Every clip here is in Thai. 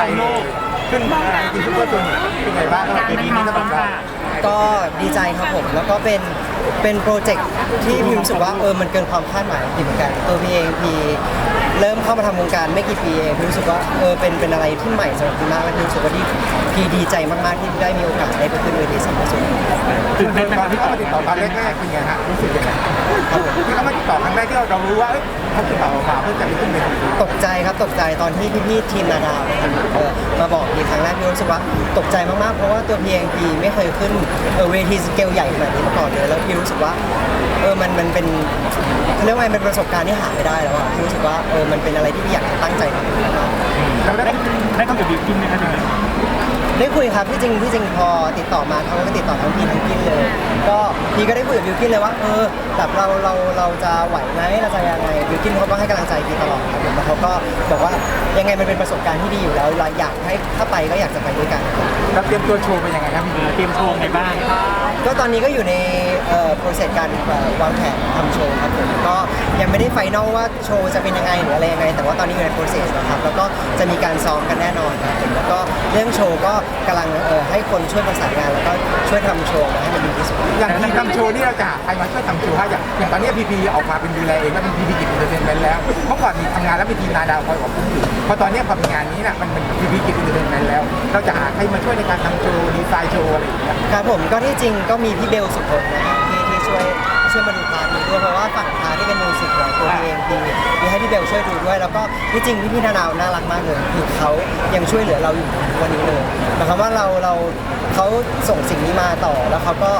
ทยเลยขึ้นมาจริงๆซุปเปอร์ตัวนี้เป็นไงบ้างสำหรับปีนี้สำหรับเราก็ดีใจครับผม แล้วก็เป็นเป็นโปรเจกต์ที่พี่รู้สึกว่าเออมันเกินความคาดหมายของพี่เหมือนกันตัวพี่เองพี่เริ่มเข้ามาทำวงการไม่กี่ปีเองพี่รู้สึกว่าเออเป็นเป็นอะไรที่ใหม่สำหรับพี่มากและพี่รู้สึกว่าที่ พี่ดีใจมากๆที่ได้มีโอกาสได้ไปขึ้นเวทีสัมภาษณ์ตื่นเต้นตอนที่เขามาติดต่อตอนแรกๆเป็นไงฮะรู้สึกยังไงที่เขามาติดต่อครั้งแรกที่เรารู้ว่าเอ้ยเขาติดต่อมาเพื่อจะไปขึ้นเวทีตกใจครับตกใจตอนที่พี่ๆทีมนาดาวเออมาบอกพี่ครั้งแรกพี่รู้สึกว่าตกใจมากๆเพราะว่าตัวพี่เองพี่ไม่เคยขึ้นเออเวทีสเกลใหญ่ขนาดนี้มาก่อนเลยแล้วพี่รู้สึกว่าเออมันมันเป็นเรียกว่าไงเป็นประสบการณ์ที่หาไม่ได้แล้วอะพี่รู้สึกว่าเออมันเป็นอะไรที่พี่อยากจะตั้งใจทำมากเราได้ได้คุยกับบิวกินไหมครับยังไง ได้คุยครับที่จริงที่จริงพอติดต่อมาเขาก็ติดต่อทั้งพี่ทั้งกินเลย ก็พี่ก็ได้คุยกับบิวกินเลยว่าเออแบบเราเราเราจะไหวไหมเราจะยังไงบิวกินเขาก็ให้กำลังใจพี่ตลอดครับผมแล้วเขาก็บอกว่ายังไงมันเป็นประสบการณ์ที่ดีอยู่แล้วเราอยากให้ถ้าไปก็อยากจะไปด้วยกันเราเตรียมตัวโชว์เป็นยังไงครับพี่เตรียมโชว์ไงบ้างก็ตอนนี้ก็อยู่ในเอ่อโปรเซสการเอ่อวางแผนทำโชว์ครับผมก็ ยังไม่ได้ไฟนอลว่าโชว์จะเป็นยังไงหรืออะไรยังไง แต่ว่าตอนนี้อยู่ในโปรเซสนะครับแล้วก็จะมีการซ้อมกันแน่นอนครับผมแล้วก็เรื่องโชว์ก็กำลังเอ่อให้คนช่วยประสานงานแล้วก็ช่วยทำโชว์มาให้มันดีที่สุด อย่างที่ทำโชว์นี่เราจะหาใครมาช่วยทำโชว์ให้อย่างอย่างตอนนี้พีพีออกมาเป็นดูแลเองแล้วเป็นพีพีกิจอินเตอร์เทนเมนต์แล้วเมื่อก่อนมีทำงานแล้วมีทีมนาดาวคอยออกคุ้มอยู่พอตอนนี้พอเป็นงานนี้น่ะมันเป็นพีพีกิจอินเตอร์เทนเมนต์แล้ว เราจะหาใครมาช่วยในการทำโชว์ดีไซน์โชว์อะไรอย่างเงี้ย ครับผมก็ที่จริงก็มีพี่เบลสุพลนะครับที่ที่ช่วย ช่วยมาดูพาร์ทนี้ด้วยเพราะว่าฝั่งพาร์ทที่เป็นมิวสิกของตัวเองพี่มีให้พี่เบลช่วยดูด้วย แล้วก็ที่จริงพี่พี่นาดาวน่ารักมากเลยคือเขายังช่วยเหลือเราอยู่ถึงวันนี้เลยหมายความว่าเราเราเขาส่งสิ่งนี้มาต่อแล้วเขาก็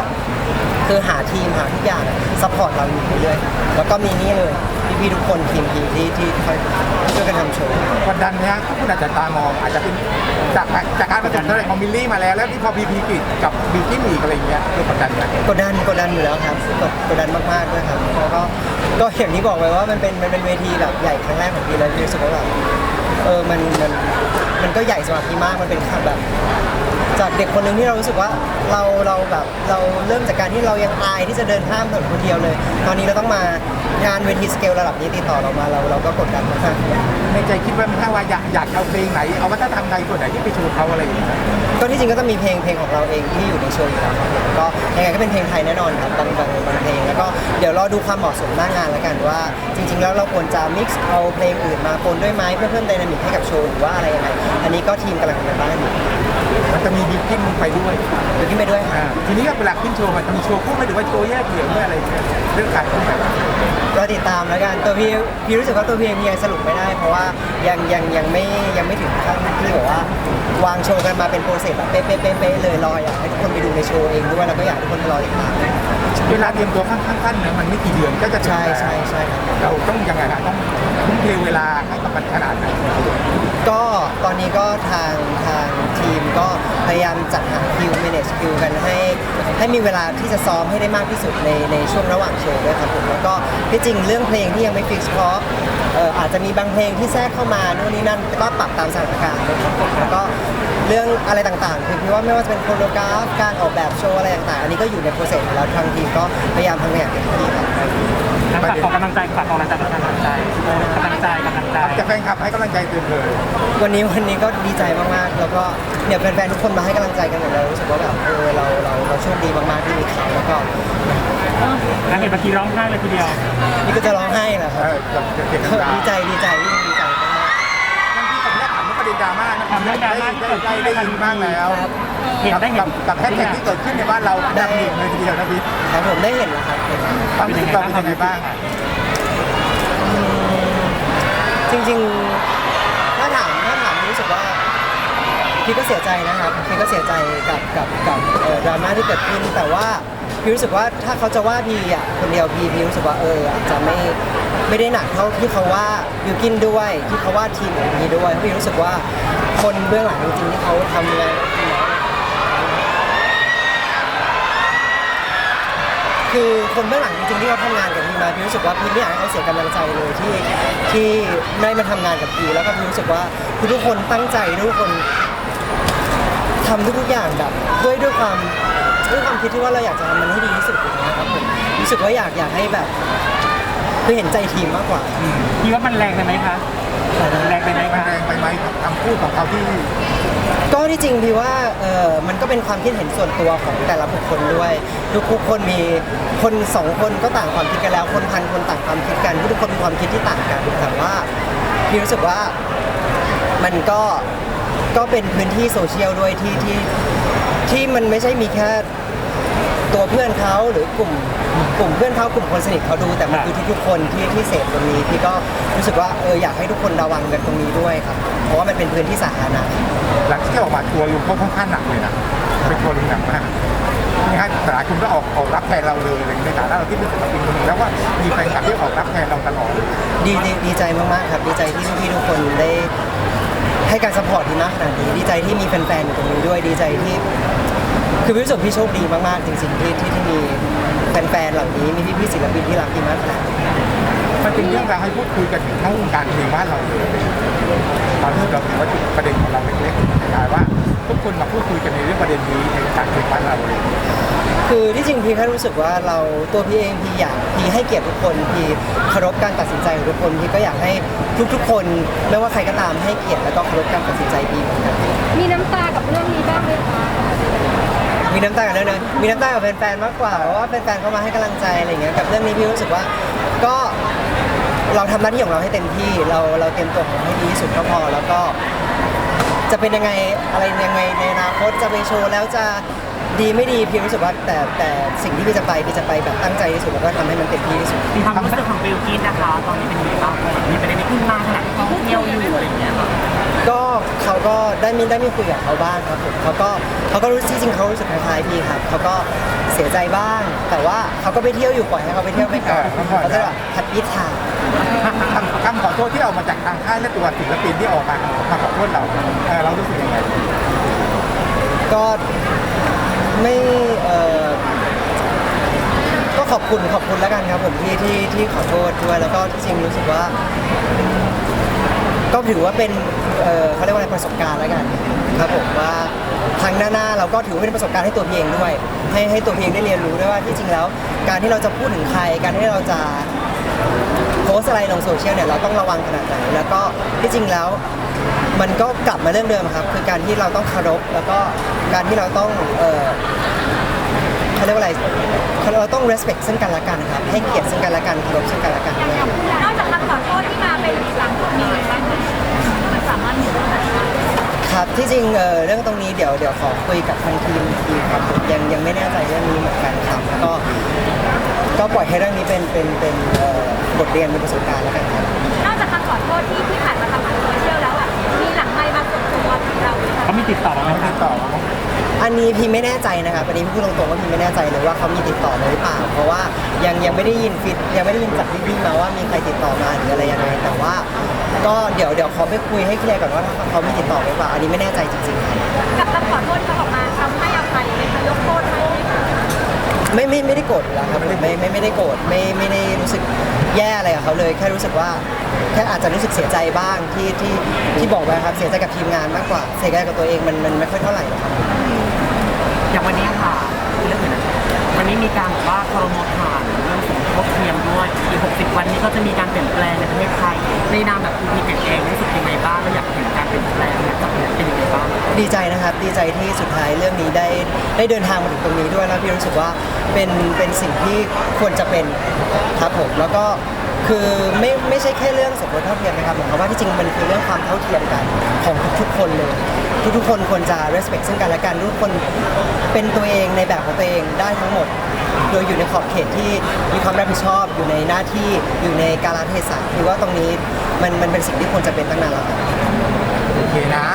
คือหาทีมหาทุกอย่างซัพพอร์ตเราอยู่เรื่อยๆแล้วก็มีนี่เลยพี่ๆทุกคนทีมทีที่ที่คอยช่วยกันทำโชว์กดดันไหมฮะคุณอาจจะตามองอาจจะเป็นจากจากการประสบการณ์ของมิลลี่มาแล้วแล้วที่พอพีพีกิจกับบิวกิ้นอีกอะไรอย่างเงี้ยคือกดดันไหมกดดันกดดันอยู่แล้วครับกดกดดันมากๆด้วยครับแล้วก็ก็อย่างที่บอกไปว่ามันเป็นมันเป็นเวทีแบบใหญ่ครั้งแรกของพี่เลยพี่รู้สึกว่าแบบเออมันมันมันก็ใหญ่สำหรับพีมากมันเป็นแบบ จากเด็กคนหนึ่งที่เรารู้สึกว่าเราเราแบบเราเริ่มจากการที่เรายังอายที่จะเดินข้ามถนนคนเดียวเลย ตอนนี้เราต้องมางานเวทีสเกลระดับนี้ติดต่อเรามาเราเราก็กดดันมากๆ ในใจคิดว่าถ้าว่าอยากอยากเอาเพลงไหน เอาวัฒนธรรมใดตัวไหนที่ไปโชว์เขาอะไรอย่างเงี้ยก็ที่จริงก็จะมีเพลงเพลงของเราเองที่อยู่ในโชว์อยู่แล้วครับก็ยังไงก็เป็นเพลงไทยแน่นอนครับบางบางบางเพลงแล้วก็เดี๋ยวรอดูความเหมาะสมหน้างานแล้วกันว่า จริง ๆ แล้วเราควรจะ mix เอาเพลงอื่นมาปนด้วยไหมเพื่อเพิ่มไดนามิกให้กับโชว์หรือว่าอะไรยังไงอันนี้ก็ทีมกำลังทำกันบ้านอยู่มันจะมีบิวกิ้นไปด้วยเดี๋ยวขึ้นไปด้วยครับอ่าทีนี้ก็เวลาขึ้นโชว์มันจะมีโชว์คู่ไหมหรือว่าโชว์แยกเดี่ยวด้วยอะไรอย่างเงี้ยเรื่องการขึ้นแบ บรอติดตามแล้วกันตัวพี่พี่รู้สึกว่าตัวพี่เองยังสรุปไม่ได้ เพราะว่ายังยังยังไม่ยังไม่ถึงขั้นที่แบบว่าวางโชว์กันมาเป็นโปรเซสแบบเป๊ะๆๆๆเลยรออยากให้ทุกคนไปดูในโชว์เองด้วยแล้วก็อยากให้ทุกคนรอติดตามเวลาเตรียมตัวขั้นๆเนี่ยมันไม่กี่เดือนก็จะถึงใช่แล้วใช่ใช่ครับ เราต้องยังไงฮะต้องทุ่มเทเวลาให้กับมันขนาดไหน ก็ตอนนี้ก็ทางทางทีมก็พยายามจัดหาคิว manage คิวกันให้ให้มีเวลาที่จะซ้อมให้ได้มากที่สุดในในช่วงระหว่างโชว์ด้วยครับผมแล้วก็ที่จริงเรื่องเพลงที่ยังไม่ฟิกเพราะเอ่ออาจจะมีบางเพลงที่แทรกเข้ามานู่นนี่นั่นก็ปรับตามสถานการณ์ด้วยครับผมแล้วก็ เรื่องอะไรต่างๆคือพี่ว่าไม่ว่าจะเป็นโคโรกราฟการออกแบบโชว์อะไรต่างๆ อันนี้ก็อยู่ในโปรเซสแล้วทางทีมก็พยายามทำงานอย่างเต็มที่ครับฝากขอกำลังใจฝากกำลังใจกำลังใจกำลังใจกำลังใจจะแฟนคลับให้กำลังใจเต็มเลยวันนี้วันนี้ก็ดีใจมากๆ แล้วก็เนี่ยแฟนๆทุกคนมาให้กำลังใจกันหมดเลยรู้สึกว่าแบบเออเราเราเราโชคดีมากๆที่มีเขาแล้วก็นักเห็นเมื่อกี้ร้องไห้เลยทีเดียว นี่ก็จะร้องไห้แหละครับดีใจดีใจ ด็นดราม่านะถามเรื่องดราม่าที่เกิดขึ้นได้ได้ยินบ้างแล้วๆครับเห็นได้เห็กันบกับแฮชแท็กที่เกิดขึ้นในบ้านเราดังหนึ่งเลยทีเดียวนะพี่ครับผมได้เห็นแล้วครับเห็นแล้วความรู้สึกเราเป็นยังไงบ้างอะจริงๆ ถ้าถามถ้าถามรู้สึกว่าพี่ก็เสียใจนะครับพี่ก็เสียใจกับกับกับเอ่อดราม่าที่เกิดขึ้นแต่ว่า พี่รู้สึกว่าถ้าเขาจะว่าพี่อะคนเดียวพี่พี่รู้สึกว่าเอออาจจะไม่ไม่ได้หนักเท่าที่เขาว่ายูกินด้วยที่เขาว่าทีมของพี่ด้วยพี่รู้สึกว่าคนเบื้องหลังจริงๆที่เขาทำงานพี่น้องคือคนเบื้องหลังจริงๆที่เขาทำงานกับพี่มาพี่รู้สึกว่าพี่ไม่อยากให้เขาเสียกำลังใจเลยที่ที่ได้มาทำงานกับพี่แล้วก็พี่รู้สึกว่าทุกคนตั้งใจทุกคนทำทุกๆอย่างแบบด้วยด้วยความ ด้วยความคิดที่ว่าเราอยากจะทำมันให้ดีที่สุดอย่างเงี้ยครับผมรู้สึกว่าอยากอยากให้แบบคือเห็นใจทีมมากกว่าคิดว่ามันแรงไปไหมคะแรงไปไหมมันคะแรงไปไหมกับคำพูดของเขาที่ก็ที่จริงพี่ว่าเออมันก็เป็นความคิดเห็นส่วนตัวของแต่ละบุคคลด้วย ทุกๆคนมีคนสองคนก็ต่างความคิดกันแล้ว คนพันคนต่างความคิดกันทุกคนมีความคิดที่ต่างกันแต่ว่าพี่รู้สึกว่ามันก็ ก็เป็นพื้นที่โซเชียลด้วยที่ที่ที่มันไม่ใช่มีแค่ตัวเพื่อนเขาหรือกลุ่มกลุ่มเพื่อนเขากลุ่มคนสนิทเขาดูแต่มันคือทุกๆคนที่ที่เสพตรงนี้พี่ก็รู้สึกว่าเอออยากให้ทุกคนระวังกันตรงนี้ด้วยครับ เพราะว่ามันเป็นพื้นที่สาธารณะหลังที่ออกมาทัวร์ลุงเขาค่อนข้างหนักเลยนะเป็นทัวร์ลุงหนักมากนี่ฮะแต่หลายคนก็ออกออกรับแทนเราเลยอะไรอย่างเงี้ยในฐานะเราที่เป็นศิลปินคนหนึงแล้วว่ามีแฟนคลับที่ออกรับแทนเราตลอดดีดีดีใจมากๆครับดีใจที่พี่ๆทุกคนได้ ให้การสปอร์ตที่มากขนาดนี้ดีใจที่มีแฟนๆอยู่ตรงนี้ด้วยดีใจที่ คือพี่รู้สึกพี่โชคดีมากๆจริงๆที่ที่ที่มีแฟนๆเหล่านี้มีพี่ๆศิลปินที่รักพี่มากขนาดนี้มันเป็นเรื่องราวให้พูดคุยกันถึงทั้งวงการเพลงบ้านเราเลยตอนที่เราถือว่าจุดประเด็นของเราเล็กๆกลายว่าทุกคนมาพูดคุยกันในเรื่องประเด็นนี้ในวงการเพลงบ้านเราเลย คือที่จริงพี่แค่รู้สึกว่าเราตัวพี่เองพี่อยากพี่ให้เกียรติทุกคนพี่เคารพการตัดสินใจของทุกคนพี่ก็อยากให้ทุกๆ คนไม่ว่าใครก็ตามให้เกียรติแล้วก็เคารพการตัดสินใจพี่เหมือนกันมีน้ำตากับเรื่องนี้บ้างไหมคะมีน้ำตากับเรื่องนั้นมีน้ำตากับแฟนๆมากกว่าเพราะว่าแฟนๆเข้ามาให้กำลังใจอะไรอย่างเงี้ยกับเรื่องนี้พี่รู้สึกว่าก็เราทำหน้าที่ของเราให้เต็มที่เราเราเตรียมตัวของเราให้ดีที่สุดก็พอแล้วก็จะเป็นยังไงอะไรยังไงในอนาคตจะไปโชว์แล้วจะ ดีไม่ดีพี่รู้สึกว่าแต่แต่สิ่งที่พี่จะไปพี่จะไปแบบตั้งใจที่สุดแล้วก็ทำให้มันเต็มที่ที่สุด มีความรู้สึกของบิลกินนะคะ ตอนนี้เป็นยังไงบ้างมีประเด็นนี้ขึ้นมาขนาดท่องเที่ยวอยู่อะไรอย่างเงี้ยค่ะก็เขาก็ได้มีได้มีคุยกับเขาบ้างครับผมเขาก็เขาก็รู้ที่จริงเขารู้สึกคล้ายๆพี่ครับเขาก็เสียใจบ้าง แต่ว่าเขาก็ไปเที่ยวอยู่ปล่อยให้เขาไปเที่ยวไปก่อนเขาจะแบบแฮปปี้ทางคำคำขอโทษที่ออกมาจากทางค่ายและตัวศิลปินที่ออกมามาขอโทษเราเออเรารู้สึกยังไงก็ ไม่เออก็ขอบคุณขอบคุณแล้วกันครับผมที่ที่ที่ขอโทษด้วยแล้วก็ที่จริงรู้สึกว่า ก็ถือว่าเป็นเอ่อเขาเรียกว่าอะไรประสบการณ์แล้วกันครับผมว่าทางหน้าๆเราก็ถือว่าเป็นประสบการณ์ให้ตัวพี่เองด้วย ให้ให้ตัวพี่เองได้เรียนรู้ด้วยว่าที่จริงแล้ว การที่เราจะพูดถึงใคร การที่เราจะ โพสต์อะไรลงโซเชียลเนี่ยเราต้องระวังขนาดไหนแล้วก็ที่จริงแล้ว มันก็กลับมาเรื่องเดิมครับ คือการที่เราต้องเคารพแล้วก็การที่เราต้องเออเขาเรียกว่าอะไรเราต้อง respect ซึ่งกันและกันครับให้เกียรติซึ่งกันและกันเคารพซึ่งกันและกันด้วยนอกจากคำขอโทษที่มาเป็นหลังมีอะไรบ้างไหมมันสามารถมีเรื่องไหนบ้างครับที่จริงเอ่อเรื่องตรงนี้เดี๋ยวเดี๋ยวขอคุยกับทางทีมอีกทีครับผมยังยังไม่แน่ใจเรื่องนี้เหมือนกันครับแล้วก็ ก็ปล่อยให้เรื่องนี้เป็นเป็นเป็นเอ่อบทเรียนเป็นประสบการณ์แล้วกันครับ นอกจากคำขอโทษที่ที่ผ่านมาทางโซเชียลแล้วอะ มีหลังไมค์มาส่วนตัวถึงเราไหมคะเขามีติดต่อมาไหมติคะดต่ออันนี้พี่ไม่แน่ใจนะครับอันนี้พี่พูดตรงๆว่าพี่ไม่แน่ใจเลยว่าเขามีติดต่อมาหรือเปล่า เพราะว่ายังยังไม่ได้ยินฟิตยังไม่ได้ยินจากพี่ๆมาว่ามีใครติดต่อมาหรืออะไรยังไงแต่ว่า ก็เดี๋ยวเดี๋ยวขอไปคุยให้เคลียร์ก่อนว่าถ้าเขามีติดต่อหรือเปล่าอันนี้ไม่แน่ใจจริงๆครับ กับคำขอโทษที่เขาออกมาทำให้อภัยไหมคะยกโทษให้ ไหมคะไม่ไม่ไม่ได้โกรธอยู่แล้วครับไม่ไม่ไม่ได้โกรธไม่ไม่ได้รู้สึกแย่อะไรกับเขาเลย แค่รู้สึกว่าแค่อาจจะรู้สึกเสียใจบ้างที่ที่ที่บอกไปครับเสียใจกับทีมงานมากกว่าเสียใจกับตัวเองมันมันไม่ค่อยเท่าไหร่หรอกครับอย่างวันนี้ค่ะเรื่องอื่นนะวันนี้มีการบอกว่าครมผ่านเรื่องสมท บเทียมด้วยอีก 60 วันนี้ก็จะมีการเปลี่ยนแปลงในประเทศไทยในนามแบบพีพีเองรู้สึกยังไงบ้างและอยากเห็นการเปลี่ยนแปลงเนี่ยจะเป็นยังไงบ้างดีใจนะครับ ดีใจที่สุดท้ายเรื่องนี้ได้ได้เดินทางมาถึงตรงนี้ด้วยแล้วพี่รู้สึกว่าเป็นเป็นสิ่งที่ควรจะเป็นครับผมแล้วก็คือไม่ไม่ใช่แค่เรื่องสมรสเท่าเทียมนะครับผมว่าที่จริงมันคือเรื่องความเท่าเทียมกันของทุกๆคนเลยทุกๆคนควรจะ respect ซึ่งกันและกันทุกคนเป็นตัวเองในแบบของตัวเองได้ทั้งหมด โดยอยู่ในขอบเขตที่มีความรับผิดชอบอยู่ในหน้าที่อยู่ในการรัเทศะคือว่าตรงนี้มันมันเป็นสิ่งที่ควรจะเป็นตั้งนานแล้วครัโอเคนะ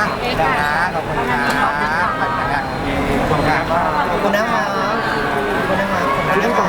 นะขอบคุณนะขอบคุณนะขอบคุณนะครับขอบคุณนะครับขอบคุณนะครั